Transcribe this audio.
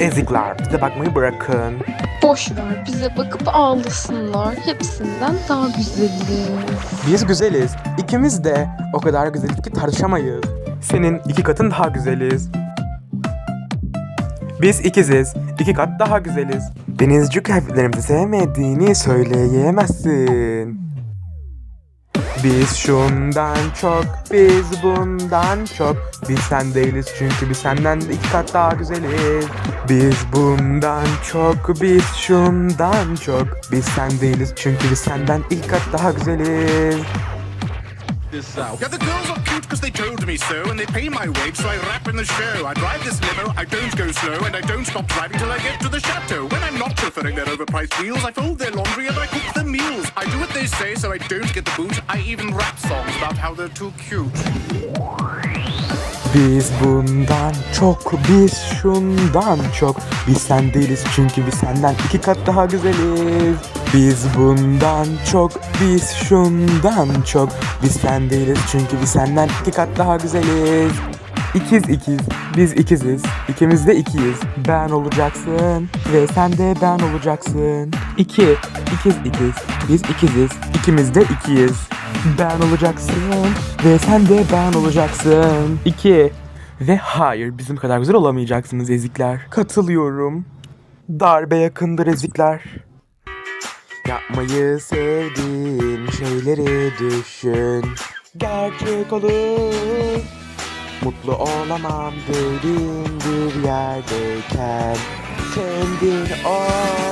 Ezikler bize bakmayı bırakın. Boş ver bize bakıp ağlasınlar. Hepsinden daha güzeliz. Biz güzeliz. İkimiz de o kadar güzeliz ki tartışamayız. Senin iki katın daha güzeliz. Biz ikiziz. iki kat daha güzeliz. Denizci kıyafetlerimizi sevmediğini söyleyemezsin. Biz şundan çok, biz bundan çok. Biz sen değiliz çünkü biz senden de iki kat daha güzeliz. Biz bundan çok, biz şundan çok. Biz sen değiliz çünkü biz senden iki kat daha güzeliz. Yeah, the girls are cute because they told me so, and they pay my wage, so I rap in the show. I drive this limo, I don't go slow, and I don't stop driving till I get to the chateau. When I'm not chauffeuring their overpriced wheels, I fold their laundry and I cook meals. I do what they say, so I don't get the boot. I even rap songs about how they're too cute. Biz bundan çok, biz şundan çok. Biz sen değiliz çünkü biz senden iki kat daha güzeliz. Biz bundan çok, biz şundan çok. Biz sen değiliz çünkü biz senden iki kat daha güzeliz. İkiz ikiz, biz ikiziz, ikimiz de ikiyiz. Ben olacaksın ve sen de ben olacaksın. İki, ikiz ikiz, biz ikiziz, ikimiz de ikiyiz. Ben olacaksın ve sen de ben olacaksın. İki. Ve hayır bizim kadar güzel olamayacaksınız ezikler. Katılıyorum. Darbe yakındır ezikler. Yapmayı sevdiğin şeyleri düşün. Gerçek olur. Mutlu olamam dediğin bir yerdeyken kendin ol.